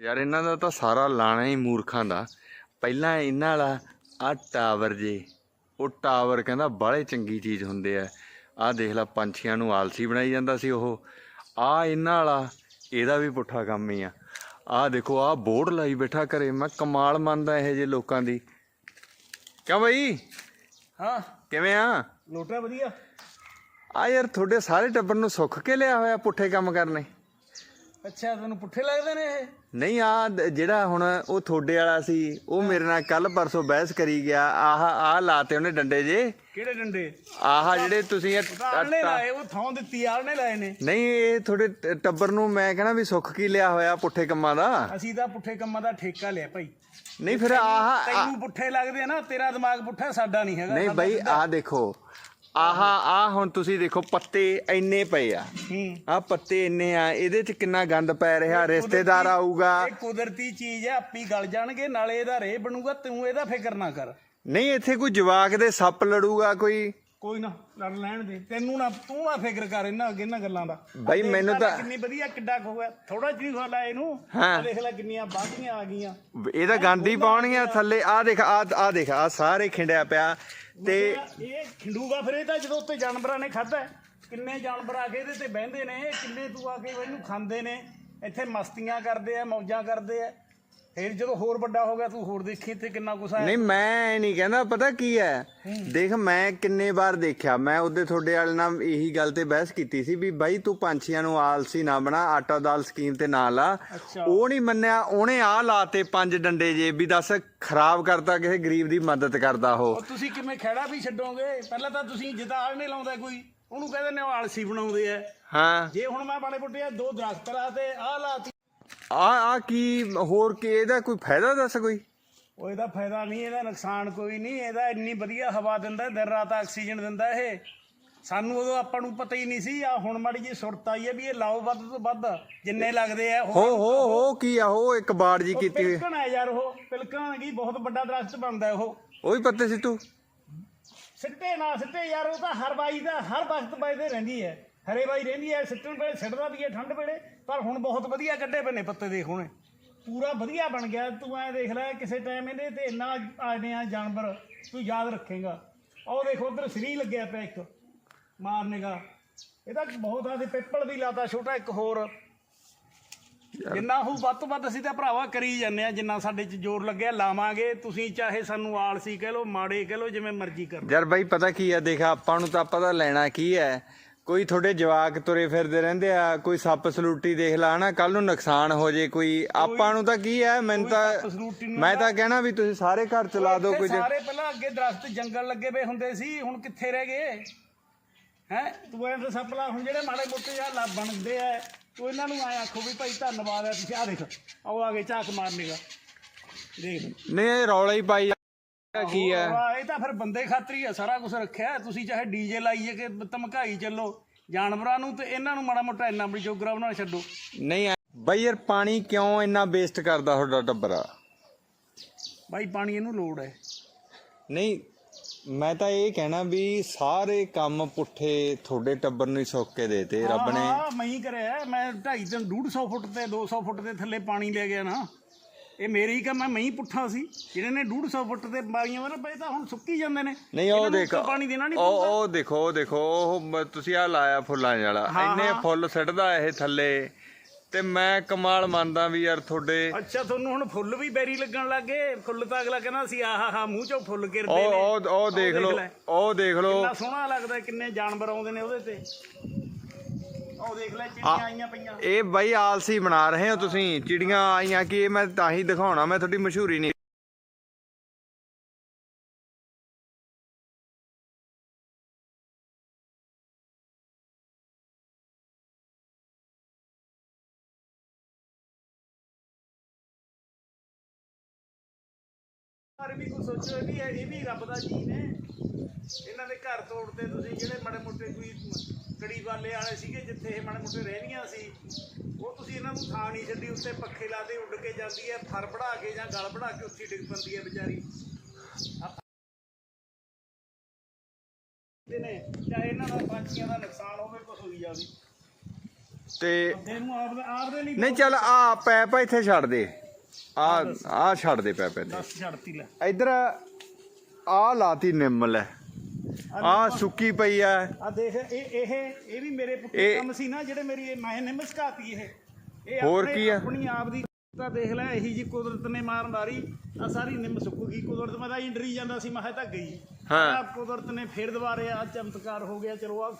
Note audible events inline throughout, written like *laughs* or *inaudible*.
ਯਾਰ ਇਹਨਾਂ ਦਾ ਤਾਂ ਸਾਰਾ ਲਾਣਾ ਹੀ ਮੂਰਖਾਂ ਦਾ। ਪਹਿਲਾਂ ਇਹਨਾਂ ਵਾਲਾ ਆ ਟਾਵਰ ਜੇ ਉਹ ਟਾਵਰ ਕਹਿੰਦਾ ਬਾਹਲੇ ਚੰਗੀ ਚੀਜ਼ ਹੁੰਦੇ ਆ। ਆਹ ਦੇਖ ਲੈ ਪੰਛੀਆਂ ਨੂੰ ਆਲਸੀ ਬਣਾਈ ਜਾਂਦਾ ਸੀ ਉਹ। ਆ ਇਹਨਾਂ ਵਾਲਾ ਇਹਦਾ ਵੀ ਪੁੱਠਾ ਕੰਮ ਹੀ ਆ। ਆਹ ਦੇਖੋ ਆਹ ਬੋਰਡ ਲਾਈ ਬੈਠਾ ਘਰੇ। ਮੈਂ ਕਮਾਲ ਮੰਨਦਾ ਇਹ ਜੇ ਲੋਕਾਂ ਦੀ। ਕਿਉਂ ਬਈ? ਹਾਂ। ਕਿਵੇਂ ਆ? ਲੋਟਾ ਵਧੀਆ। ਆ ਯਾਰ ਤੁਹਾਡੇ ਸਾਰੇ ਟੱਬਰ ਨੂੰ ਸੁੱਖ ਕੇ ਲਿਆ ਹੋਇਆ ਪੁੱਠੇ ਕੰਮ ਕਰਨੇ। ਅੱਛਾ ਤੈਨੂੰ ਪੁੱਠੇ ਲੱਗਦੇ ਨੇ ਇਹ? ਨਹੀਂ ਆ ਜਿਹੜਾ ਹੁਣ ਉਹ ਤੁਹਾਡੇ ਵਾਲਾ ਸੀ ਉਹ ਮੇਰੇ ਨਾਲ ਕੱਲ ਪਰਸੋਂ ਬਹਿਸ ਕਰੀ ਗਿਆ। ਆਹ ਆਹ ਲਾਤੇ ਉਹਨੇ ਡੰਡੇ ਜੇ। ਕਿਹੜੇ ਡੰਡੇ? ਆਹ ਜਿਹੜੇ ਤੁਸੀਂ ਇਹ ਲਾਏ ਉਹ ਥਾਂ ਦਿੱਤੀ ਆਲਣੇ ਲਾਏ ਨੇ। ਨਹੀਂ ਇਹ ਟ- ਟੱਬਰ ਨੂੰ ਮੈਂ ਕਹਿਣਾ ਵੀ ਸੁੱਖ ਕੀ ਲਿਆ ਹੋਇਆ ਪੁੱਠੇ ਕੰਮਾਂ ਦਾ? ਅਸੀਂ ਤਾਂ ਪੁੱਠੇ ਕੰਮਾਂ ਦਾ ਠੇਕਾ ਲਿਆ ਭਾਈ। ਨਹੀਂ ਫਿਰ ਆਹ ਤੈਨੂੰ ਪੁੱਠੇ ਲੱਗਦੇ ਨਾ ਤੇਰਾ ਦਿਮਾਗ ਪੁੱਠਾ ਸਾਡਾ ਨਹੀਂ ਹੈਗਾ। ਨਹੀਂ ਸਿੱਧਾ। ਆਹ ਦੇਖੋ ਆਹ ਆਹ ਹੁਣ ਤੁਸੀਂ ਦੇਖੋ ਪੱਤੇ ਇੰਨੇ ਪਏ ਆ। ਹੂੰ। ਆਹ ਪੱਤੇ ਇੰਨੇ ਆ ਇਹਦੇ ਚ ਕਿੰਨਾ ਗੰਦ ਪੈ ਰਿਹਾ ਰਿਸ਼ਤੇਦਾਰ ਆਊਗਾ। ਇਹ ਕੁਦਰਤੀ ਚੀਜ਼ ਹੈ ਆਪੀ ਗਲ ਜਾਣਗੇ ਨਾਲੇ ਇਹਦਾ ਰੇ ਬਣੂਗਾ ਤੂੰ ਇਹਦਾ ਫਿਕਰ ਨਾ ਕਰ। ਨਹੀਂ ਇੱਥੇ ਕੋਈ ਜਵਾਕ ਦੇ ਸੱਪ ਲੜੂਗਾ ਕੋਈ? ਕੋਈ ਨਾ ਲੜ ਲੈਣ ਦੇ। ਤੈਨੂੰ ਨਾ ਤੂੰ ਨਾ ਫਿਕਰ ਕਰ ਇਹਨਾਂ ਅੱਗੇ ਇਹਨਾਂ ਗੱਲਾਂ ਦਾ। ਬਈ ਦੇਖ ਮੈਨੂੰ ਲੈ ਤਾਂ- ਕਿੰਨੀ ਵਧੀਆ ਕਿੱਡਾ ਹੋਇਆ। ਥੋੜਾ ਜਿਹਾ ਹੋ ਲਾ ਇਹਨੂੰ। ਹਾਂ। ਆਹ ਦੇਖ ਲੈ ਕਿੰਨੀਆਂ ਬਾਗੀਆਂ ਆ ਗਈਆਂ। ਇਹ ਤਾਂ ਗਾਂਧੀ ਪਾਉਣੀਆਂ ਥੱਲੇ। ਆਹ ਦੇਖ ਆਹ ਆਹ ਦੇਖ ਆਹ ਸਾਰੇ ਖਿੰਡਿਆ ਪਿਆ। ਤੇ ਇਹ ਖਿੰਡੂਗਾ ਫਿਰ ਇਹ ਤਾਂ ਜਦੋਂ ਉੱਤੇ ਜਾਨਵਰਾਂ ਨੇ ਖਾਦਾ ਕਿੰਨੇ ਜਾਨਵਰ ਆ ਕੇ ਇਹਦੇ ਤੇ ਬਹਿੰਦੇ ਨੇ ਕਿੰਨੇ ਤੂੰ ਆ ਕੇ ਇਹਨੂੰ ਖਾਂਦੇ ਨੇ। ਇੱਥੇ ਮਸਤੀਆਂ ਕਰਦੇ ਆ ਮੌਜਾਂ ਕਰਦੇ ਆ। ਫਿਰ ਜਦੋਂ ਹੋਰ ਵੱਡਾ ਹੋ ਗਿਆ ਤੂੰ ਹੋਰ ਦੇਖੀ ਇੱਥੇ ਕਿੰਨਾ ਕੁਛ ਆਇਆ? ਨਹੀਂ ਮੈਂ ਨਹੀਂ ਕਹਿੰਦਾ ਪਤਾ ਕੀ ਹੈ? ਦੇਖ ਮੈਂ ਕਿੰਨੇ ਵਾਰ ਦੇਖਿਆ ਮੈਂ ਉਹਦੇ ਤੁਹਾਡੇ ਵਾਲੇ ਨਾਲ ਇਹੀ ਗੱਲ ਤੇ ਬਹਿਸ ਕੀਤੀ ਸੀ ਵੀ ਬਾਈ ਤੂੰ ਪੰਛੀਆਂ ਨੂੰ ਆਲਸੀ ਨਾ ਬਣਾ ਆਟਾ ਦਾਲ ਸਕੀਮ ਤੇ ਨਾ ਲਾ। ਉਹ ਨਹੀਂ ਮੰਨਿਆ ਉਹਨੇ ਆ ਲਾਤੇ ਪੰਜ ਡੰਡੇ ਜੇ ਵੀ ਦੱਸ ਖਰਾਬ ਕਰਤਾ ਕਿਸੇ ਗਰੀਬ ਦੀ ਮਦਦ ਕਰਦਾ ਉਹ। ਤੁਸੀਂ ਕਿਵੇਂ ਖਹਿੜਾ ਵੀ ਛੱਡੋਗੇ? ਪਹਿਲਾਂ ਤਾਂ ਤੁਸੀਂ ਜਿੱਦਾਂ ਆਲ ਨਹੀਂ ਲਾਉਂਦਾ ਕੋਈ। ਉਹਨੂੰ ਕਹਿੰਦੇ ਨੇ ਆਲਸੀ ਬਣਾਉਂਦੇ ਆ। ਹਾਂ। ਜੇ ਹੁਣ ਮੈਂ ਬਾਲੇ ਬੁੱਟੇ ਆ ਦੋ ਦਰਖਤ ਲਾਤੇ ਆਹ ਲਾਤੀ। ਆ ਆ ਕੀ ਹੋਰ ਕੀ ਇਹਦਾ ਕੋਈ ਫਾਇਦਾ ਦੱਸ ਕੋਈ? ਉਹ ਇਹਦਾ ਫਾਇਦਾ ਨਹੀਂ ਇਹਦਾ ਨੁਕਸਾਨ ਕੋਈ ਨਹੀਂ ਇਹਦਾ ਇੰਨੀ ਵਧੀਆ ਹਵਾ ਦਿੰਦਾ ਦਿਨ ਰਾਤ ਆਕਸੀਜਨ ਦਿੰਦਾ ਇਹ। ਸਾਨੂੰ ਉਦੋਂ ਆਪਾਂ ਨੂੰ ਪਤਾ ਹੀ ਨਹੀਂ ਸੀ ਆ ਹੁਣ ਮਾੜੀ ਜੀ ਸੁਰਤ ਆਈ ਹੈ ਵੀ ਇਹ ਲਾਓ ਵੱਧ ਤੋਂ ਵੱਧ ਜਿੰਨੇ ਲੱਗਦੇ ਆ ਹੋ ਹੋ ਹੋ ਕੀ ਆ ਉਹ ਇੱਕ ਬਾੜ ਜੀ ਕੀਤੀ ਹੋਈ। ਪਿਲਕਣ ਹੈ ਯਾਰ ਉਹ ਪਿਲਕਣ ਕੀ ਬਹੁਤ ਵੱਡਾ ਦਰਖਤ ਬਣਦਾ ਉਹ। ਉਹ ਵੀ ਪੱਤੇ ਸਿੱਟੂ? ਸਿੱਟੇ ਨਾ ਸਿੱਟੇ ਯਾਰ ਉਹ ਤਾਂ ਹਰ ਬਾਈ ਦਾ ਹਰ ਵਕਤ ਬਾਈਦੇ ਰਹਿੰਦੀ ਹੈ। ਹਰੇ ਬਾਈ ਰਹਿੰਦੀ ਹੈ ਸਿੱਟਣ ਵੇਲੇ ਸਿੱਟਦਾ ਵੀ ਹੈ ਠੰਡ ਵੇਲੇ। ਪਰ ਹੁਣ ਬਹੁਤ ਵਧੀਆ ਕੱਢੇ ਪਏ ਨੇ ਪੱਤੇ ਦੇਖ ਹੁਣੇ। ਪੂਰਾ ਵਧੀਆ ਬਣ ਗਿਆ। ਤੂੰ ਐ ਦੇਖ ਲੈ ਕਿਸੇ ਟਾਈਮ ਇਹਦੇ ਤੇ ਇੰਨਾ ਆਨੇ ਆ ਜਾਨਵਰ ਤੂੰ ਯਾਦ ਰੱਖੇਗਾ। ਉਹ ਦੇਖ ਉਧਰ ਸਰੀ ਲੱਗਿਆ ਪਿਆ ਇੱਕ ਮਾਰਨੇਗਾ ਇਹਦਾ ਬਹੁਤ ਆ ਤੇ ਪਿੱਪਲ ਵੀ ਲਾਤਾ ਛੋਟਾ ਇੱਕ ਹੋਰ। ਜਿੰਨਾ ਹੋ ਵੱਧ ਤੋਂ ਵੱਧ ਅਸੀਂ ਤਾਂ ਭਰਾਵਾ ਕਰੀ ਜਾਂਦੇ ਆ ਜਿੰਨਾ ਸਾਡੇ 'ਚ ਜ਼ੋਰ ਲੱਗਿਆ ਲਾਵਾਂਗੇ। ਤੁਸੀਂ ਚਾਹੇ ਸਾਨੂੰ ਆਲਸੀ ਕਹਿ ਲਓ ਮਾੜੇ ਕਹਿ ਲਓ ਜਿਵੇਂ ਮਰਜ਼ੀ ਕਰ ਯਾਰ ਬਾਈ ਪਤਾ ਕੀ ਆ? ਦੇਖ ਆਪਾਂ ਨੂੰ ਤਾਂ ਪਤਾ ਲੈਣਾ ਕੀ ਹੈ ਕੋਈ ਤੁਹਾਡੇ ਜਵਾਕ ਤੁਰੇ ਫਿਰਦੇ ਰਹਿੰਦੇ ਆ ਕੋਈ ਸੱਪ ਸਲੂਟੀ ਦੇਖ ਲਾ ਹਨਾ? ਕੱਲ ਨੂੰ ਨੁਕਸਾਨ ਹੋ ਜੇ ਕੋਈ। ਆਪਾਂ ਨੂੰ ਤਾਂ ਕੀ ਹੈ ਮੈਨੂੰ ਤਾਂ ਨੂੰ ਮੈਂ ਤਾਂ ਕਹਿਣਾ ਵੀ ਤੁਸੀਂ ਸਾਰੇ ਘਰ ਚਲਾ ਦਿਓ ਕੋਈ ਸਾਰੇ ਪਹਿਲਾਂ ਅੱਗੇ ਦਰਖਤ ਜੰਗਲ ਲੱਗੇ ਪਏ ਹੁੰਦੇ ਸੀ ਹੁਣ ਕਿੱਥੇ ਰਹਿ ਗਏ? ਹੈ? ਤੂੰ ਐਂ ਤਾਂ ਸੱਪ ਲਾ ਹੁਣ ਜਿਹੜੇ ਮਾੜੇ ਮੋਟੇ ਆ ਲਾ ਬਣਦੇ ਆ। ਤੂੰ ਇਹਨਾਂ ਨੂੰ ਐ ਆਖੋ ਵੀ ਭਾਈ ਧੰਨਵਾਦ ਹੈ ਤੁਸੀਂ ਆ ਦੇਖ ਆਓ ਆ ਗਏ ਝਾਕ ਮਾਰਨੇਗਾ। ਦੇਖ। ਨਹੀਂ ਇਹ ਰੌਲਾ ਹੀ ਪਾਈ। ਕੀ ਹੈ ਵਾਹ, ਇਹ ਤਾਂ ਫਿਰ ਬੰਦੇ ਖਾਤਰੀ ਆ ਸਾਰਾ ਕੁਝ ਰੱਖਿਆ ਤੁਸੀਂ ਚਾਹੇ ਡੀਜੇ ਲਾਈਏ ਕਿ ਧਮਕਾਈ ਚੱਲੋ ਜਾਨਵਰਾਂ ਨੂੰ ਤੇ ਇਹਨਾਂ ਨੂੰ ਮਾੜਾ ਮੋਟਾ ਇੰਨਾ ਵੀ ਜੋਗਰਾ ਬਣਾ ਛੱਡੋ। ਨਹੀਂ ਐ- ਬਾਈ ਯਾਰ ਪਾਣੀ ਕਿਉਂ ਇੰਨਾ ਵੇਸਟ ਕਰਦਾ ਤੁਹਾਡਾ ਟੱਬਰਾ? ਭਾਈ ਪਾਣੀ ਇਹਨੂੰ ਲੋੜ ਹੈ। ਨਹੀਂ ਮੈਂ ਤਾਂ ਇਹ ਕਹਿਣਾ ਵੀ ਸਾਰੇ ਕੰਮ ਪੁੱਠੇ ਤੁਹਾਡੇ ਟੱਬਰ ਨੂੰ ਹੀ ਸੌਕ ਕੇ ਦੇਤੇ ਰੱਬ ਨੇ। ਹਾਂ ਮੈਂ ਹੀ ਕਰਿਆ ਮੈਂ 2.5 ਦਿਨ 150 ਫੁੱਟ ਤੇ 200 ਫੁੱਟ ਦੇ ਥੱਲੇ ਪਾਣੀ ਲੈ ਗਿਆ ਨਾ। ਇਹ ਮੇਰੇ ਹੀ ਕੰਮ ਹੈ ਮੈਂ ਹੀ ਪੁੱਠਾ ਸੀ। ਜਿਹੜੇ ਨੇ 150 ਫੁੱਟ ਤੇ ਮਾਰੀਆਂ ਵਾ ਨਾ ਪਏ ਤਾਂ ਹੁਣ ਸੁੱਕੀ ਜਾਂਦੇ ਨੇ। ਨਹੀਂ ਉਹ ਇਹਨਾਂ ਨੂੰ ਦੇਖੋ ਪਾਣੀ ਦੇਣਾ ਨਹੀਂ ਉਹ ਉਹ ਦੇਖੋ ਉਹ ਦੇਖੋ ਉਹ ਮ- ਤੁਸੀਂ ਆ ਲਾਇਆ ਫੁੱਲਾਂ ਵਾਲਾ। ਇੰਨੇ ਫੁੱਲ ਸਿੱਟਦਾ ਇਹ ਥੱਲੇ। ਤੇ ਮੈਂ ਕਮਾਲ ਮੰਨਦਾ ਵੀ ਯਾਰ ਤੁਹਾਡੇ ਅੱਛਾ ਤੁਹਾਨੂੰ ਹੁਣ ਫੁੱਲ ਵੀ ਬੈਰੀ ਲੱਗਣ ਲੱਗੇ ਫੁੱਲ ਤਾਂ ਅਗਲਾ ਕਹਿੰਦਾ ਸੀ ਆਹਾ ਹਾ ਮੂੰਹ ਚੋਂ ਫੁੱਲ ਗਿਰਦੇ ਉਹ ਨੇ। ਉਹ ਉਹ ਦੇਖ ਲਓ ਲੈ। ਉਹ ਦੇਖ ਲਓ। ਕਿੰਨਾ ਸੋਹਣਾ ਲੱਗਦਾ ਕਿੰਨੇ ਜਾਨਵਰ ਆਉਂਦੇ ਨੇ ਉਹਦੇ ਤੇ। ਉਹ ਦੇਖ ਲੈ ਚਿੜੀਆਂ ਆਈਆਂ ਪਈਆਂ। ਇਹ ਬਾਈ ਆਲਸੀ ਬਣਾ ਰਹੇ ਹੋ ਤੁਸੀਂ। ਚਿੜੀਆਂ ਆਈਆਂ ਕਿ? ਇਹ ਮੈਂ ਤਾਂ ਹੀ ਦਿਖਾਉਣਾ ਮੈਂ ਤੁਹਾਡੀ ਮਸ਼ਹੂਰੀ ਨਹੀਂ ਸੋਚੋ ਇਹ ਵੀ ਹੈ ਇਹ ਵੀ ਰੱਬ ਦਾ ਜੀ ਨੇ। ਇਹਨਾਂ ਦੇ ਘਰ ਤੋੜਦੇ ਤੁਸੀਂ ਜਿਹੜੇ ਮਾੜੇ ਮੋਟੇ ਕੋਈ ਕੜੀ ਵਾਲੇ ਵਾਲੇ ਸੀਗੇ ਜਿੱਥੇ ਇਹ ਮਾੜੇ ਮੋਟੇ ਰਹਿਣੀਆਂ ਸੀ ਉਹ ਤੁਸੀਂ ਇਹਨਾਂ ਨੂੰ ਥਾਂ ਨਹੀਂ ਛੱਡੀ ਉੱਤੇ ਪੱਖੇ ਲਾਦੇ ਉੱਡ ਕੇ ਜਾਂਦੀ ਹੈ ਫਰ ਬੜਾ ਕੇ ਜਾਂ ਗਲ ਬੜਾ ਕੇ ਉੱਥੇ ਡਿੱਗ ਪੈਂਦੀ ਹੈ ਵਿਚਾਰੀ। ਆਹ ਨੇ ਚਾਹੇ ਇਹਨਾਂ ਦਾ ਪੰਛੀਆਂ ਦਾ ਨੁਕਸਾਨ ਹੋਵੇ ਕੁਝ ਹੋਈ ਜਾਵੇ। ਤੇ ਆਪ ਲਈ ਨਹੀਂ ਚੱਲ ਆ ਪੈਪ ਇੱਥੇ ਛੱਡ ਦੇ। ਆ ਆ ਛੱਡ ਦੇ ਪੈਪ ਇੱਥੇ ਦੱਸ ਛੱਡਤੀ ਲੈ। ਇੱਧਰ ਆ ਲਾਤੀ ਨਿੰਮ ਲੈ ਆ ਸੁੱਕੀ ਪਈ ਆ। ਆ ਦੇਖ ਇਹ ਇਹ ਇਹ ਵੀ ਮੇਰੇ ਪੁੱਤ ਇਹ- ਕੰਮ ਸੀ ਨਾ ਜਿਹੜੇ ਮੇਰੀ ਇਹ ਮੈਂ ਨਮਸਕਾਤੀ ਇਹ। ਇਹ ਹੋਰ ਆਪਣੇ- ਕੀ ਆ? ਆਪਣੀ ਆਪ ਦੀ ਤਾਂ ਦੇਖ ਲੈ ਇਹੀ ਜੀ ਕੁਦਰਤ ਨੇ ਮਾਰ ਮਾਰੀ ਆ ਸਾਰੀ ਨਿੰਮ ਸੁੱਕ ਗਈ ਕੁਦਰਤ ਮੈਂ ਤਾਂ ਹੀ ਡਰੀ ਜਾਂਦਾ ਸੀ ਮੈਂ ਕਿਹਾ ਤਾਂ ਗਈ। ਹਾਂ। ਆਹ ਕੁਦਰਤ ਨੇ ਫੇਰ ਦੁਬਾਰੇ ਆ ਚਮਤਕਾਰ ਹੋ ਗਿਆ ਚਲੋ ਆ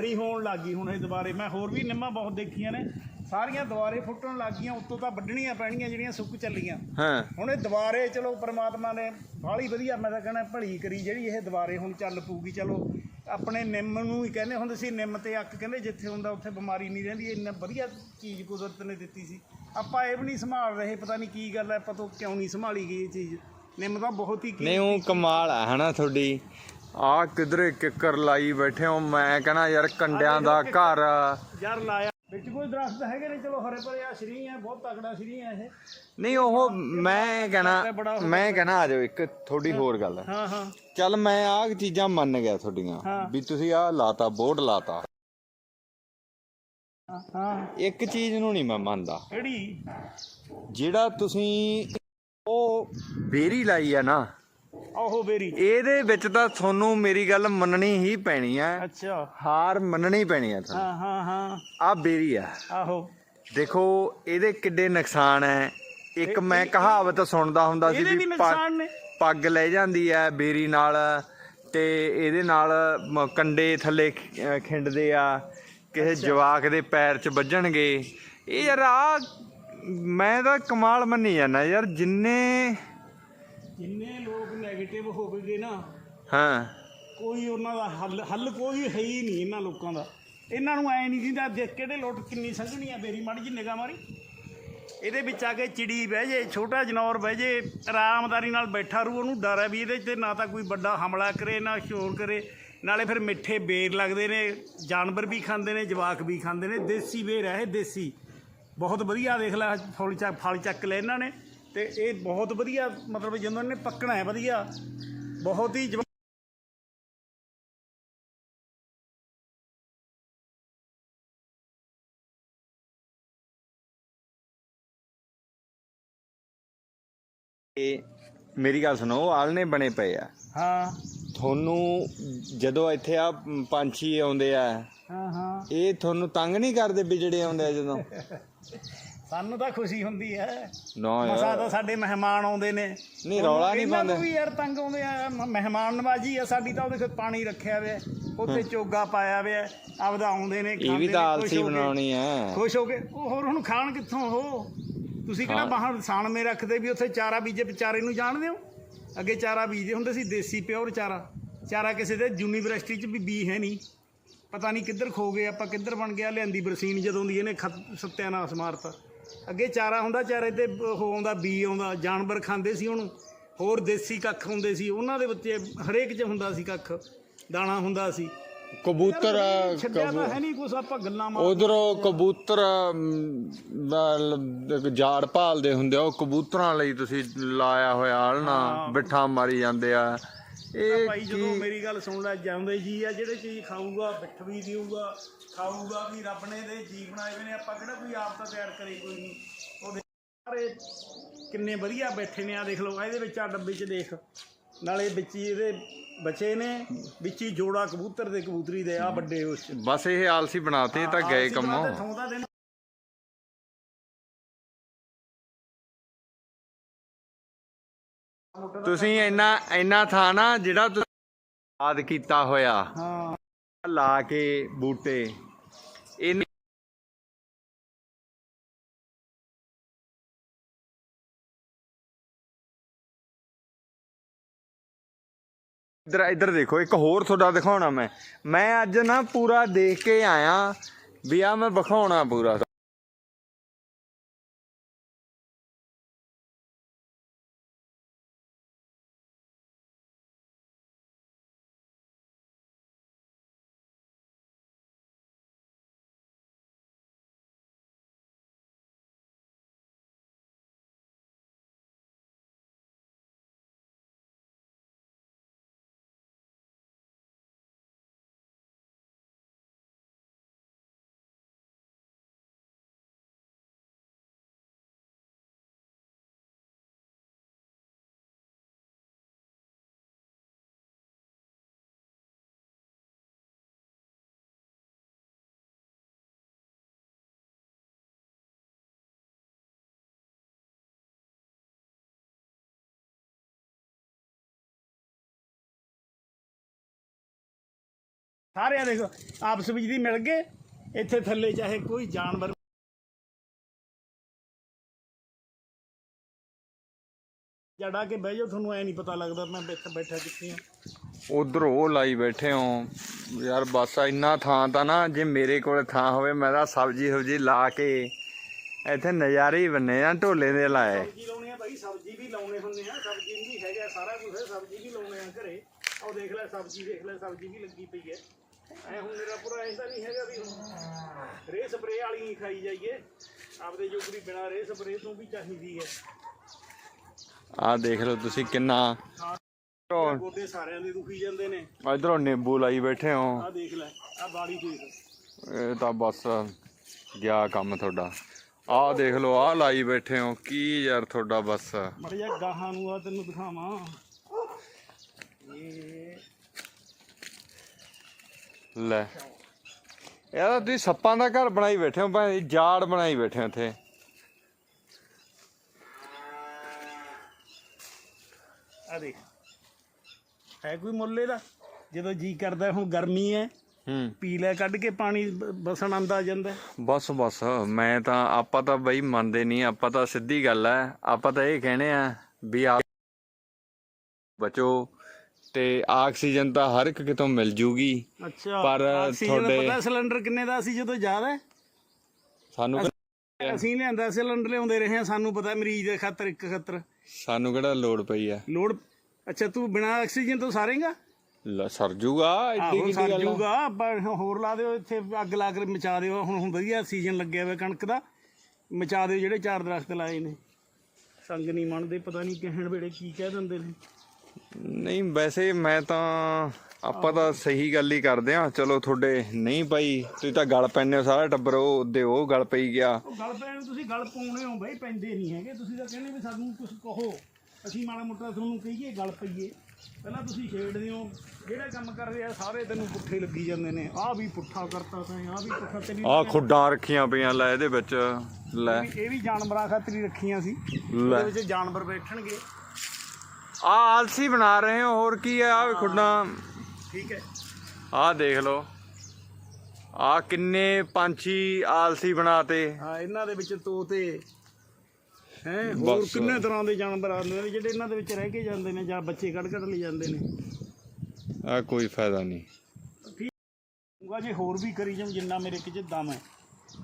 ਹਰੀ ਹੋਣ ਲੱਗ ਗਈ ਹੁਣ ਇਹ ਦੁਬਾਰੇ। ਮੈਂ ਹੋਰ ਵੀ ਨਿੰਮਾਂ ਬਹੁਤ ਦੇਖੀਆਂ ਨੇ। ਸਾਰੀਆਂ ਦੁਬਾਰੇ ਫੁੱਟਣ ਲੱਗ ਗਈਆਂ ਉੱਤੋਂ ਤਾਂ ਵੱਢਣੀਆਂ ਪੈਣੀਆਂ ਜਿਹੜੀਆਂ ਸੁੱਕ ਚੱਲੀਆਂ। ਹਾਂ। ਹੁਣ ਇਹ ਦੁਬਾਰੇ ਚਲੋ ਪ੍ਰਮਾਤਮਾ ਨੇ ਬਾਹਲੀ ਵਧੀਆ ਮੈਂ ਤਾਂ ਕਹਿੰਦਾ ਭਲੀ ਕਰੀ ਜਿਹੜੀ ਇਹ ਦੁਬਾਰੇ ਹੁਣ ਚੱਲ ਪੂਗੀ ਚਲੋ ਆਪਣੇ ਨਿੰਮ ਨੂੰ ਹੀ ਕਹਿੰਦੇ ਹੁੰਦੇ ਸੀ ਨਿੰਮ ਤੇ ਅੱਕ ਕਹਿੰਦੇ ਜਿੱਥੇ ਹੁੰਦਾ ਉੱਥੇ ਬਿਮਾਰੀ ਨਹੀਂ ਰਹਿੰਦੀ ਇੰਨਾ ਵਧੀਆ ਚੀਜ਼ ਕੁਦਰਤ ਨੇ ਦਿੱਤੀ ਸੀ। ਆਪਾਂ ਇਹ ਵੀ ਨਹੀਂ ਸੰਭਾਲ ਰਹੇ ਪਤਾ ਨਹੀਂ ਕੀ ਗੱਲ ਹੈ ਪਤਾ ਕਿਉਂ ਨਹੀਂ ਸੰਭਾਲੀ ਗਈ ਇਹ ਚੀਜ਼? ਨਿੰਮ ਤਾਂ ਬਹੁਤ ਹੀ ਨਹੀਂ ਉਹ ਕਮਾਲ ਆ ਹਨਾ ਤੁਹਾਡੀ? ਆ ਕਿਧਰੇ ਕਿੱਕਰ ਲਾਈ ਬੈਠੇ ਹੋ ਮੈਂ ਕਹਣਾ ਯਾਰ ਕੰਡਿਆਂ ਦਾ ਘਰ। ਯਾਰ ਲਾਇਆ ਵਿੱਚ ਕੋਈ ਦਰਖਤ ਹੈਗੇ ਨੇ? ਚਲੋ ਹਰੇ ਭਰੇ ਆ ਸ਼ਰੀ ਆ ਬਹੁਤ ਤਕੜਾ ਸ਼ਰੀ ਆ ਇਹ। ਨਹੀਂ ਉਹ ਮੈਂ ਕਹਣਾ ਮੈਂ ਕਹਣਾ ਆ ਜਾਓ ਇੱਕ ਥੋੜੀ ਹੋਰ ਗੱਲ। ਹਾਂ ਹਾਂ। ਚੱਲ ਮੈਂ ਆ ਚੀਜ਼ਾਂ ਮੰਨ ਗਿਆ ਤੁਹਾਡੀਆਂ। ਵੀ ਤੁਸੀਂ ਆ ਲਾਤਾ ਬੋਰਡ ਲਾਤਾ। ਹਾਂ, ਹਾਂ। ਇੱਕ ਚੀਜ਼ ਨੂੰ ਨਹੀਂ ਮੈਂ ਮੰਨਦਾ। ਕਿਹੜੀ? ਜਿਹੜਾ ਤੁਸੀਂ ਉਹ ਬੇਰੀ ਲਾਈ ਆ ਨਾ ਆਹੋ ਬੇਰੀ ਇਹਦੇ ਵਿੱਚ ਤਾਂ ਤੁਹਾਨੂੰ ਮੇਰੀ ਗੱਲ ਮੰਨਣੀ ਹੀ ਪੈਣੀ ਆ। ਅੱਛਾ। ਹਾਰ ਮੰਨਣੀ ਪੈਣੀ ਆ ਤੁਹਾਨੂੰ। ਹਾਂ ਹਾਂ ਹਾਂ। ਆ ਬੇਰੀ ਆ। ਆਹੋ। ਦੇਖੋ ਇਹਦੇ ਕਿੱਡੇ ਨੁਕਸਾਨ ਹੈ ਇੱਕ ਮੈਂ ਕਹਾਵਤ ਸੁਣਦਾ ਹੁੰਦਾ ਸੀ ਇਹਦੇ ਵੀ ਵੀ ਨੁਕਸਾਨ ਨੇ। ਪੱਗ- ਲੈ ਜਾਂਦੀ ਹੈ ਬੇਰੀ ਨਾਲ ਤੇ ਇਹਦੇ ਨਾਲ ਮ- ਕੰਡੇ ਥੱਲੇ ਖ- ਅਹ ਖਿੰਡਦੇ ਆ। ਕਿਸੇ ਜਵਾਕ ਦੇ ਪੈਰ 'ਚ ਵੱਜਣਗੇ। ਇਹ ਯਾਰ ਆ ਮੈਂ ਤਾਂ ਕਮਾਲ ਮੰਨੀ ਜਾਂਦਾ ਯਾਰ ਜਿੰਨੇ ਜਿੰਨੇ ਲੋਕ 네ਗੇਟਿਵ ਹੋ ਗਏ ਨਾ ਹਾਂ। ਕੋਈ ਉਹਨਾਂ ਦਾ ਹੱਲ ਹੱਲ ਕੋਈ ਹੈ ਹੀ ਨਹੀਂ ਇਹਨਾਂ ਲੋਕਾਂ ਦਾ। ਇਹਨਾਂ ਨੂੰ ਐ ਨਹੀਂ ਦਿੰਦਾ ਦੇਖ ਕਿਹੜੇ ਲੋਟ ਕਿੰਨੀ ਸੰਘਣੀ ਆ ਬੇਰੀ ਮਾੜੀ ਜੀ ਨਿਗਾਹ ਮਾਰੀ। ਇਹਦੇ ਵਿੱਚ ਆ ਕੇ ਚਿੜੀ ਬਹਿ ਜੇ ਛੋਟਾ ਜਨੌਰ ਬਹਿ ਜੇ ਆਰਾਮਦਾਰੀ ਨਾਲ ਬੈਠਾ ਰੂ ਉਹਨੂੰ ਡਰ ਹੈ ਵੀ ਇਹਦੇ 'ਤੇ ਨਾ ਤਾਂ ਕੋਈ ਵੱਡਾ ਹਮਲਾ ਕਰੇ ਨਾ ਸ਼ੋਰ ਕਰੇ। ਨਾਲੇ ਫਿਰ ਮਿੱਠੇ ਬੇਰ ਲੱਗਦੇ ਨੇ ਜਾਨਵਰ ਵੀ ਖਾਂਦੇ ਨੇ ਜਵਾਕ ਵੀ ਖਾਂਦੇ ਨੇ ਦੇਸੀ ਬੇਰ ਹੈ ਇਹ ਦੇਸੀ। ਬਹੁਤ ਵਧੀਆ ਦੇਖ ਲੈ ਫੁੱਲ ਚੱਕ ਫਲ ਚੱਕ ਲੈ ਇਹਨਾਂ ਨੇ। ਤੇ ਇਹ ਬਹੁਤ ਵਧੀਆ ਮਤਲਬ ਜਦੋਂ ਇਹਨੇ ਪੱਕਣਾ ਹੈ ਵਧੀਆ। ਬਹੁਤ ਹੀ ਇਹ ਮੇਰੀ ਗੱਲ ਸੁਣੋ ਆਲਣੇ ਬਣੇ ਪਏ ਆ। ਹਾਂ। ਤੁਹਾਨੂੰ ਜਦੋਂ ਇੱਥੇ ਆ ਪੰਛੀ ਆਉਂਦੇ ਆ ਹਾਂ ਹਾਂ। ਇਹ ਤੁਹਾਨੂੰ ਤੰਗ ਨਹੀਂ ਕਰਦੇ ਵੀ ਜਿਹੜੇ ਆਉਂਦੇ ਆ ਜਦੋਂ? *laughs* ਸਾਨੂੰ ਤਾਂ ਖੁਸ਼ੀ ਹੁੰਦੀ ਹੈ। ਨਾ ਮਸਾ ਯਾਰ। ਤਾਂ ਸਾਡੇ ਮਹਿਮਾਨ ਆਉਂਦੇ ਨੇ। ਨਹੀਂ ਰੌਲਾ ਨਹੀਂ ਇਹਨਾਂ ਨੂੰ ਪਾਉਂਦੇ ਵੀ ਯਾਰ ਤੰਗ ਆਉਂਦੇ ਆ। ਮ- ਮਹਿਮਾਨ ਨਵਾਜੀ ਆ ਸਾਡੀ ਤਾਂ ਉਹਦੇ ਕੋਲ ਪਾਣੀ ਰੱਖਿਆ ਹੋਇਆ ਹੈ, ਉੱਥੇ ਚੋਗਾ ਪਾਇਆ ਹੋਇਆ ਹੈ, ਆਪਦਾ ਆਉਂਦੇ ਨੇ ਇਹ ਵੀ ਤਾਂ ਨੇ, ਖੁਸ਼ ਆਲਸੀ ਹੋ ਕੇ- ਬਣਾਉਣੀ ਆ ਖੁਸ਼ ਹੋ ਕੇ। ਉਹ ਹੋਰ ਹੁਣ ਖਾਣ ਕਿੱਥੋਂ ਉਹ? ਤੁਸੀਂ ਕਿਹੜਾ ਬਾਹਰ ਸਾਣਮੇ ਰੱਖਦੇ ਵੀ ਉੱਥੇ ਚਾਰਾ ਬੀਜੇ ਵਿਚਾਰੇ ਨੂੰ ਜਾਣਦੇ ਹੋ? ਅੱਗੇ ਚਾਰਾ ਬੀਜਦੇ ਹੁੰਦੇ ਸੀ ਦੇਸੀ ਪਿਓਰ ਚਾਰਾ। ਚਾਰਾ ਕਿਸੇ ਦੇ ਯੂਨੀਵਰਸਿਟੀ 'ਚ ਵੀ ਬੀ ਹੈ ਨਹੀਂ। ਪਤਾ ਨਹੀਂ ਕਿੱਧਰ ਖੋ ਗਏ ਆਪਾਂ ਕਿੱਧਰ ਬਣ ਗਿਆ ਲਿਆਂਦੀ ਬਰਸੀਨ ਜਦੋਂ ਦੀ ਇਹਨੇ ਖਤ- ਸੱਤਿਆਨਾਸ਼ ਮਾਰਤਾ। ਅੱਗੇ ਚਾਰਾ ਹੁੰਦਾ ਚਾਰੇ ਤੇ ਉਹ ਆਉਂਦਾ ਬੀ ਆਉਂਦਾ ਜਾਨਵਰ ਖਾਂਦੇ ਸੀ ਉਹਨੂੰ। ਹੋਰ ਦੇਸੀ ਕੱਖ ਹੁੰਦੇ ਸੀ ਉਹਨਾਂ ਦੇ ਵਿੱਚ ਹਰੇਕ 'ਚ ਹੁੰਦਾ ਸੀ ਕੱਖ ਦਾਣਾ ਹੁੰਦਾ ਸੀ। ਕਬੂਤਰ ਛੱਡਿਆ ਤਾਂ ਹੈ ਨਹੀਂ ਕੁਛ ਆਪਾਂ ਗੱਲਾਂ ਮਾਰ ਉਧਰੋਂ ਕਬੂਤਰ ਦਾ- ਜਾੜ ਭਾਲਦੇ ਹੁੰਦੇ ਆ ਉਹ ਕਬੂਤਰਾਂ ਲਈ ਤੁਸੀਂ ਲਾਇਆ ਹੋਇਆ ਆਲਣਾ ਬਿਠਾ ਮਾਰੀ ਜਾਂਦੇ ਆ। ਇਹ ਭਾਈ ਜਦੋਂ ਮੇਰੀ ਗੱਲ ਸੁਣ ਲੈ ਜਾਂਦੇ ਜੀ ਆ ਜਿਹੜੇ ਚੀਜ਼ ਖਾਊਗਾ ਬਿੱਠ ਵੀ ਦੇਊਗਾ ਖਾਊਗਾ ਵੀ ਰੱਬ ਨੇ ਦੇ ਜੀ ਬਣਾਏ ਹੋਏ ਨੇ ਆਪਾਂ ਕਿਹੜਾ ਕੋਈ ਆਪ ਤਾਂ ਤਿਆਰ ਕਰੇ ਕੋਈ ਨਹੀਂ। ਉਹਦੇ ਸਾਰੇ ਕਿੰਨੇ ਵਧੀਆ ਬੈਠੇ ਨੇ ਆ ਦੇਖ ਲਓ ਇਹਦੇ ਵਿੱਚ ਆ ਡੱਬੇ 'ਚ ਦੇਖ। ਨਾਲੇ ਵਿੱਚ ਹੀ ਇਹਦੇ ਬੱਚੇ ਨੇ ਵਿੱਚ ਹੀ ਜੋੜਾ ਕਬੂਤਰ ਦੇ ਕਬੂਤਰੀ ਦੇ ਆ ਵੱਡੇ ਉਸ 'ਚ। ਬਸ ਇਹ ਆਲਸੀ ਬਣਾਤੇ ਇਹ ਤਾਂ ਗਏ ਕੰਮੋਂ। ਥੋਂ ਤਾਂ ਤੁਸੀਂ ਇੰਨਾ ਇੰਨਾ ਥਾਂ ਨਾ ਜਿਹੜਾ ਤੁਸੀਂ ਆਦ ਕੀਤਾ ਹੋਇਆ। ਹਾਂ। ਲਾ ਕੇ ਬੂਟੇ। ਇਹ ਇੱਧਰ ਇੱਧਰ ਦੇਖੋ ਇੱਕ ਹੋਰ ਤੁਹਾਡਾ ਦਿਖਾਉਣਾ ਮੈਂ। ਮੈਂ ਅੱਜ ਨਾ ਪੂਰਾ ਦੇਖ ਕੇ ਆਇਆ ਵੀ ਆ ਮੈਂ ਵਿਖਾਉਣਾ ਪੂਰਾ। ਸਾਰਿਆਂ ਦੇ ਆਪਸ ਵਿੱਚ ਦੀ ਮਿਲ ਗਏ। ਇੱਥੇ ਥੱਲੇ ਚਾਹੇ ਕੋਈ ਜਾਨਵਰ ਜੜਾ ਕੇ ਬਹਿ ਜਾਓ ਤੁਹਾਨੂੰ ਐ ਨਹੀਂ ਪਤਾ ਲੱਗਦਾ ਮੈਂ ਬੈਠਾ ਬੈਠਾ ਕਿੱਥੇ ਆ। ਉਧਰ ਉਹ ਲਾਈ ਬੈਠੇ ਹੋ। ਯਾਰ ਬਸ ਇੰਨਾ ਥਾਂ ਤਾਂ ਨਾ ਜੇ ਮੇਰੇ ਕੋਲ ਥਾਂ ਹੋਵੇ ਮੈਂ ਤਾਂ ਸਬਜ਼ੀ ਸਬਜ਼ੀ ਲਾ ਕੇ ਇੱਥੇ ਨਜ਼ਾਰੇ ਹੀ ਬੰਨੇ ਆ ਢੋਲੇ ਦੇ ਲਾਏ। ਸਬਜ਼ੀ ਲਾਉਣੀ ਆ ਭਾਈ ਸਬਜ਼ੀ ਵੀ ਲਾਉਣੇ ਹੁੰਦੇ ਆ। ਸਬਜ਼ੀ ਵੀ ਹੈਗਾ ਸਾਰਾ ਕੁਝ ਸਬਜ਼ੀ ਵੀ ਲਾਉਣੇ ਆ ਘਰੇ। ਆਹ ਦੇਖ ਲੈ ਸਬਜ਼ੀ ਦੇਖ ਲੈ ਸਬਜ਼ੀ ਵੀ ਲੱਗੀ ਪਈ ਹੈ। ਐ ਹੁਣ ਮੇਰਾ ਪੂਰਾ ਐਸਾ ਨਹੀਂ ਹੈਗਾ ਵੀ ਹੁਣ ਰੇ ਸਪਰੇ ਵਾਲੀ ਹੀ ਖਾਈ ਜਾਈਏ। ਆਪਦੇ ਜੋਗਰੀ ਬਿਨਾ ਰੇ ਸਪਰੇ ਤੋਂ ਵੀ ਚਾਹੀਦੀ ਹੈ। ਆਹ ਦੇਖ ਲਓ ਤੁਸੀਂ ਕਿੰਨਾ ਗੋਡੇ ਸਾਰਿਆਂ ਦੇ ਦੁਖੀ ਜਾਂਦੇ ਨੇ। ਇਧਰੋਂ ਨਿੰਬੂ ਲਾਈ ਬੈਠੇ ਹੋ। ਆਹ ਦੇਖ ਲੈ ਆਹ ਬਾੜੀ ਦੇਖ ਇਹ ਤਾਂ ਬਸ ਗਿਆ ਕੰਮ ਤੁਹਾਡਾ। ਆਹ ਦੇਖ ਲਓ ਆਹ ਲਾਈ ਬੈਠੇ ਹੋ। ਕੀ ਯਾਰ ਤੁਹਾਡਾ ਬਸ। ਮੜ ਜਾ ਗਾਹਾਂ ਨੂੰ ਆ ਤੈਨੂੰ ਦਿਖਾਵਾਂ। ਇਹ ਲੈ। ਇਹ ਤਾਂ ਤੁਸੀਂ ਸੱਪਾਂ ਦਾ ਘਰ ਬਣਾਈ ਬੈਠੇ ਹੋ ਭਾਈ ਜਾੜ ਬਣਾਈ ਬੈਠੇ ਹੋ ਇੱਥੇ। ਆ ਦੇਖ। ਹੈ ਕੋਈ ਮੁੱਲ ਇਹਦਾ? ਜਦੋਂ ਜੀ ਕਰਦਾ ਹੁਣ ਗਰਮੀ ਹੈ ਹੂੰ। ਪੀ ਲੈ ਕੱਢ ਕੇ ਪਾਣੀ ਬ- ਬਸਣ ਆਂਦਾ ਜਾਂਦਾ। ਬਸ ਬਸ ਮੈਂ ਤਾਂ ਆਪਾਂ ਤਾਂ ਬਈ ਮੰਨਦੇ ਨਹੀਂ ਆਪਾਂ ਤਾਂ ਸਿੱਧੀ ਗੱਲ ਐ ਆਪਾਂ ਤਾਂ ਇਹ ਕਹਿੰਦੇ ਆ ਵੀ ਆ ਬਚੋ। ਤੇ ਆਕਸੀਜਨ ਤਾਂ ਹਰ ਇੱਕ ਕਿਤੋਂ ਮਿਲ ਜੂਗੀ। ਅੱਛਾ ਪਰ ਆਕਸੀਜਨ ਦਾ ਤੁਹਾਡੇ- ਪਤਾ ਸਿਲੰਡਰ ਕਿੰਨੇ ਦਾ ਸੀ ਜਦੋਂ ਜ਼ਿਆਦਾ? ਸਾਨੂੰ ਅਸੀਂ ਲਿਆਂਦਾ ਸਿਲੰਡਰ ਲਿਆਉਂਦੇ ਰਹੇ ਹਾਂ ਸਾਨੂੰ ਪਤਾ ਮਰੀਜ਼ ਦੇ ਖਾਤਰ ਇੱਕ ਖਾਤਰ। ਸਾਨੂੰ ਕਿਹੜਾ ਲੋੜ ਪਈ ਆ? ਲੋੜ ਅੱਛਾ ਤੂੰ ਬਿਨਾ ਆਕਸੀਜਨ ਤੋਂ ਸਾਰੇਗਾ? ਲੈ, ਸਰ ਜੂਗਾ ਐਡੀ ਆਹੋ ਕੀ ਸਰ ਗੱਲ ਆ? ਜੂਗਾ ਪਰ ਹੋਰ ਲਾ ਦਿਓ ਇੱਥੇ ਅੱਗ ਲਾ ਕੇ ਮਚਾ ਦਿਓ ਹੁਣ ਹੁਣ ਵਧੀਆ ਸੀਜ਼ਨ ਲੱਗਿਆ ਹੋਇਆ ਕਣਕ ਦਾ। ਮਚਾ ਦਿਓ ਜਿਹੜੇ ਚਾਰ ਦਰਖਤ ਲਾਏ ਨੇ। ਸੰਗ ਨਹੀਂ ਮੰਨਦੇ ਪਤਾ ਨਹੀਂ ਕਹਿਣ ਵੇਲੇ ਕੀ ਕਹਿ ਦਿੰਦੇ ਨੇ। ਨਹੀਂ ਵੈਸੇ ਮੈਂ ਤਾਂ ਆਪਾਂ ਤਾਂ ਸਹੀ ਗੱਲ ਹੀ ਕਰਦੇ ਆ ਚਲੋ ਤੁਹਾਡੇ ਨਹੀਂ ਭਾਈ ਤੁਸੀਂ ਤਾਂ ਗਲ ਪੈਂਦੇ ਹੋ ਸਾਰਾ ਟੱਬਰ ਉਹ ਦੇ ਉਹ ਗਲ ਪਈ ਗਿਆ। ਉਹ ਗੱਲ ਪੈਣ ਤੁਸੀਂ ਗੱਲ ਪਾਉਣੇ ਹੋ ਬਈ ਪੈਂਦੇ ਨਹੀਂ ਹੈਗੇ। ਤੁਸੀਂ ਤਾਂ ਕਹਿੰਦੇ ਵੀ ਸਾਨੂੰ ਕੁਝ ਕਹੋ। ਅਸੀਂ ਮਾੜਾ ਮੋਟਾ ਤੁਹਾਨੂੰ ਕਹੀਏ ਗੱਲ ਪਈਏ। ਪਹਿਲਾਂ ਤੁਸੀਂ ਛੇੜਦੇ ਹੋ। ਜਿਹੜੇ ਕੰਮ ਕਰਦੇ ਆ ਸਾਰੇ ਤੈਨੂੰ ਪੁੱਠੇ ਲੱਗੀ ਜਾਂਦੇ ਨੇ। ਆਹ ਵੀ ਪੁੱਠਾ ਕਰਤਾ ਤਾਂ ਆਹ ਵੀ ਪੁੱਠਾ ਤੇਰੀ ਆ ਖੁੱਡਾਂ ਰੱਖੀਆਂ ਪਈਆਂ ਲੈ ਇਹਦੇ ਵਿੱਚ। ਲੈ। ਇਹ ਵੀ ਜਾਨਵਰਾਂ ਖਾਤਰ ਹੀ ਰੱਖੀਆਂ ਸੀ। ਲੈ। ਇਹਦੇ ਵਿੱਚ ਜਾਨਵਰ ਬੈਠਣਗੇ। ਆ ਆਲਸੀ ਬਣਾ ਰਹੇ ਹੋ ਹੋਰ ਕੀ ਆ? ਆ ਖੁੱਡਾਂ ਠੀਕ ਹੈ। ਆ ਦੇਖ ਲਓ। ਆ ਕਿੰਨੇ ਪੰਛੀ ਆਲਸੀ ਬਣਾਤੇ। ਹਾਂ ਇਹਨਾਂ ਦੇ ਵਿੱਚ ਤੋਤੇ। ਹੈ ਹੋਰ ਬਸ। ਕਿੰਨੇ ਤਰ੍ਹਾਂ ਦੇ ਜਾਨਵਰ ਆਉਂਦੇ ਨੇ ਜਿਹੜੇ ਇਹਨਾਂ ਦੇ ਵਿੱਚ ਰਹਿ ਕੇ ਜਾਂਦੇ ਨੇ ਜਾਂ ਬੱਚੇ ਕੱਢ ਕੱਢ ਲੈ ਜਾਂਦੇ ਨੇ। ਆ ਕੋਈ ਫਾਇਦਾ ਨਹੀਂ। ਕਹੂੰਗਾ ਜੇ ਹੋਰ ਵੀ ਕਰੀ ਜਾਉ ਜਿੰਨਾ ਮੇਰੇ ਕਿਚ ਦਮ ਹੈ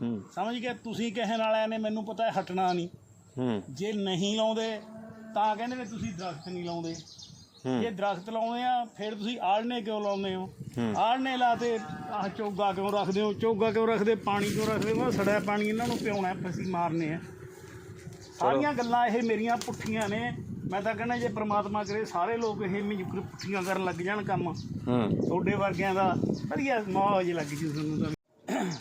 ਹੂੰ। ਸਮਝ ਗਿਆ? ਤੁਸੀਂ ਕਹਿਣ ਵਾਲਿਆਂ ਨੇ ਮੈਨੂੰ ਪਤਾ ਹੈ ਹਟਣਾ ਨਹੀਂ। ਹੂੰ। ਜੇ ਨਹੀਂ ਲਾਉਂਦੇ ਤਾਂ ਕਹਿੰਦੇ ਨੇ ਤੁਸੀਂ ਦਰਖਤ ਨਹੀਂ ਲਾਉਂਦੇ। ਜੇ ਦਰਖਤ ਲਾਉਂਦੇ ਆ ਫਿਰ ਤੁਸੀਂ ਆੜਨੇ ਕਿਉਂ ਲਾਉਂਦੇ ਹੋ। ਆੜਨੇ ਲਾਤੇ ਆਹ ਚੋਗਾ ਕਿਉਂ ਰੱਖਦੇ ਹੋ? ਚੋਗਾ ਕਿਉਂ ਰੱਖਦੇ? ਪਾਣੀ ਕਿਉਂ ਰੱਖਦੇ ਹੋ? ਸੜਿਆ ਪਾਣੀ ਇਹਨਾਂ ਨੂੰ ਪਿਉਣਾ ਫਸੀ ਮਾਰਨੇ ਆ। ਸਾਰੀਆਂ ਗੱਲਾਂ ਇਹ ਮੇਰੀਆਂ ਪੁੱਠੀਆਂ ਨੇ। ਮੈਂ ਤਾਂ ਕਹਿੰਦਾ ਜੇ ਪ੍ਰਮਾਤਮਾ ਕਰੇ ਸਾਰੇ ਲੋਕ ਇਹ ਮਿਜੁਕਰ ਪੁੱਠੀਆਂ ਕਰਨ ਲੱਗ ਜਾਣ ਕੰਮ। ਹੂੰ। ਤੁਹਾਡੇ ਵਰਗਿਆਂ ਦਾ। ਵਧੀਆ ਮੌਜ ਲੱਗ ਜੂ ਤੁਹਾਨੂੰ ਤਾਂ।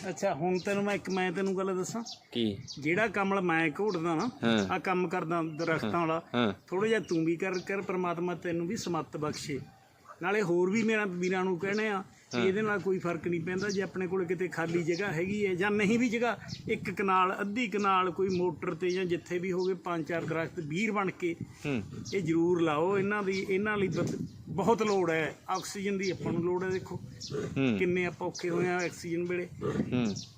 ਅੱਛਾ ਹੁਣ ਤੈਨੂੰ ਮੈਂ ਇੱਕ ਮੈਂ ਤੈਨੂੰ ਗੱਲ ਦੱਸਾਂ। ਕੀ? ਜਿਹੜਾ ਕਮਲ ਮੈਂ ਘੋੜਦਾ ਨਾ ਆ ਕੰਮ ਕਰਦਾ ਦਰਖਤਾਂ ਵਾਲਾ ਥੋੜਾ ਜਿਹਾ ਤੂੰ ਵੀ ਕਰ ਕਰ ਪ੍ਰਮਾਤਮਾ ਤੈਨੂੰ ਵੀ ਸਮੱਤ ਬਖਸ਼ੇ। ਨਾਲੇ ਹੋਰ ਵੀ ਮੇਰਾ ਵੀਰਾਂ ਨੂੰ ਕਹਿਣੇ ਆ ਕਿ ਇਹਦੇ ਨਾਲ ਕੋਈ ਫ਼ਰਕ ਨਹੀਂ ਪੈਂਦਾ ਜੇ ਆਪਣੇ ਕੋਲ ਕਿਤੇ ਖਾਲੀ ਜਗ੍ਹਾ ਹੈਗੀ ਹੈ ਜਾਂ ਨਹੀਂ ਵੀ ਜਗ੍ਹਾ ਇੱਕ ਕਨਾਲ ਅੱਧੀ ਕਨਾਲ ਕੋਈ ਮੋਟਰ ਤੇ ਜਾਂ ਜਿੱਥੇ ਵੀ ਹੋਵੇ ਪੰਜ ਚਾਰ ਦਰਖਤ ਵੀਰ ਬਣ ਕੇ ਇਹ ਜ਼ਰੂਰ ਲਾਓ। ਇਹਨਾਂ ਦੀ ਇਹਨਾਂ ਲਈ ਬਹੁਤ- ਲੋੜ ਹੈ। ਆਕਸੀਜਨ ਦੀ ਆਪਾਂ ਨੂੰ ਲੋੜ ਹੈ ਦੇਖੋ। ਕਿੰਨੇ ਆਪਾਂ ਔਖੇ ਹੋਏ ਆ ਆਕਸੀਜਨ ਵੇਲੇ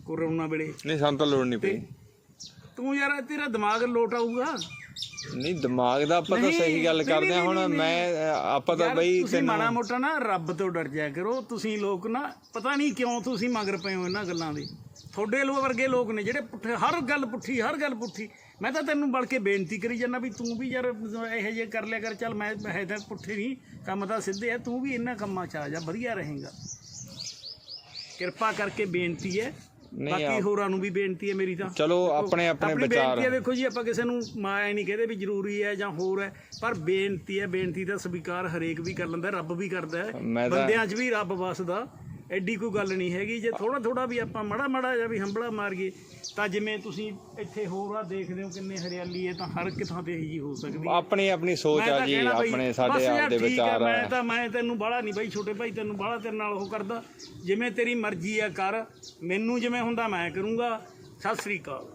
ਕੋਰੋਨਾ ਵੇਲੇ। ਨਹੀਂ ਸਾਨੂੰ ਤਾਂ ਲੋੜ ਨਹੀਂ ਪਈ। ਤੂੰ ਯਾਰ ਤੇਰਾ ਦਿਮਾਗ ਲੋਟ ਆਊਗਾ। ਨਹੀਂ ਦਿਮਾਗ ਦਾ ਆਪਾਂ ਤਾਂ ਨਹੀਂ, ਸਹੀ ਗੱਲ ਨਹੀਂ, ਕਰਦੇ ਆ ਹੁਣ ਨਹੀਂ, ਮੈਂ ਆਪਾਂ ਤਾਂ ਬਈ ਤੁਸੀਂ ਮਾੜਾ ਮੋਟਾ ਨਾ ਰੱਬ ਤੋਂ ਡਰ ਜਾਇਆ ਕਰੋ ਤੁਸੀਂ ਲੋਕ ਨਾ ਪਤਾ ਨਹੀਂ ਕਿਉਂ ਤੁਸੀਂ ਮਗਰ ਪਏ ਹੋ ਇਹਨਾਂ ਗੱਲਾਂ ਦੇ। ਤੁਹਾਡੇ ਲੋ ਵਰਗੇ ਲੋਕ ਨੇ ਜਿਹੜੇ ਪੁੱਠੇ ਹਰ ਗੱਲ ਪੁੱਠੀ ਹਰ ਗੱਲ ਪੁੱਠੀ। ਮੈਂ ਤਾਂ ਤੈਨੂੰ ਬਲ ਕੇ ਬੇਨਤੀ ਕਰੀ ਜਾਂਦਾ ਵੀ ਤੂੰ ਵੀ ਯਾਰ ਇਹੋ ਜਿਹੇ ਕਰ ਲਿਆ ਕਰ ਚੱਲ ਮੈਂ ਹੈ ਤਾਂ ਪੁੱਠੇ ਨਹੀਂ ਕੰਮ ਤਾਂ ਸਿੱਧੇ ਆ ਤੂੰ ਵੀ ਇਹਨਾਂ ਕੰਮਾਂ 'ਚ ਆ ਜਾ ਵਧੀਆ ਰਹੇਗਾ। ਕਿਰਪਾ ਕਰਕੇ ਬੇਨਤੀ ਹੈ ਨਹੀਂ ਬਾਕੀ ਹੋਰਾਂ ਨੂੰ ਵੀ ਬੇਨਤੀ ਹੈ ਮੇਰੀ ਤਾਂ। ਚਲੋ ਆਪਣੇ ਆਪਣੇ ਆਪਣੀ ਵਿਚਾਰ ਬੇਨਤੀ ਹੈ ਦੇਖੋ ਜੀ ਆਪਾਂ ਕਿਸੇ ਨੂੰ ਮਾਇਆ ਨਹੀਂ ਕਹਦੇ ਵੀ ਜ਼ਰੂਰੀ ਹੈ ਜਾਂ ਹੋਰ ਹੈ ਪਰ ਬੇਨਤੀ ਹੈ ਬੇਨਤੀ ਦਾ ਸਵੀਕਾਰ ਹਰੇਕ ਵੀ ਕਰ ਲੈਂਦਾ ਰੱਬ ਵੀ ਕਰਦਾ ਹੈ। ਮੈਂ ਤਾਂ- ਬੰਦਿਆਂ 'ਚ ਵੀ ਰੱਬ ਵਸਦਾ। ਐਡੀ ਕੋਈ ਗੱਲ ਨਹੀਂ ਹੈਗੀ। ਜੇ ਥੋੜਾ ਥੋੜਾ ਵੀ ਆਪਾਂ ਮੜਾ ਮੜਾ ਜਾਂ ਵੀ ਹੰਬਲਾ ਮਾਰੀਏ ਤਾਂ ਜਿਵੇਂ ਤੁਸੀਂ ਇੱਥੇ ਹੋਰ ਆ ਦੇਖਦੇ ਹੋ ਕਿੰਨੇ ਹਰਿਆਲੀ ਹੈ ਤਾਂ ਹਰ ਇੱਕ ਥਾਂ ਤੇ ਇਹੀ ਹੋ ਸਕਦੀ ਹੈ। ਆਪਣੀ ਆਪਣੀ ਸੋਚ ਮੈਂ ਆ ਜੀ ਆਪਣੇ ਸਾਡੇ ਆਪ ਦੇ ਵਿਚਾਰ ਮੈਂ ਆ ਤਾਂ ਮੈਂ ਤੈਨੂੰ ਬਾਹਲਾ ਨਹੀਂ ਬਾਈ ਛੋਟੇ ਭਾਈ ਤੈਨੂੰ ਬਾਹਲਾ ਤੇਰੇ ਨਾਲ ਉਹ ਕਰਦਾ। ਜਿਵੇਂ ਤੇਰੀ ਮਰਜ਼ੀ ਆ ਕਰ। ਮੈਨੂੰ ਜਿਵੇਂ ਹੁੰਦਾ ਮੈਂ ਕਰੂੰਗਾ। ਸਤਿ ਸ੍ਰੀ ਅਕਾਲ।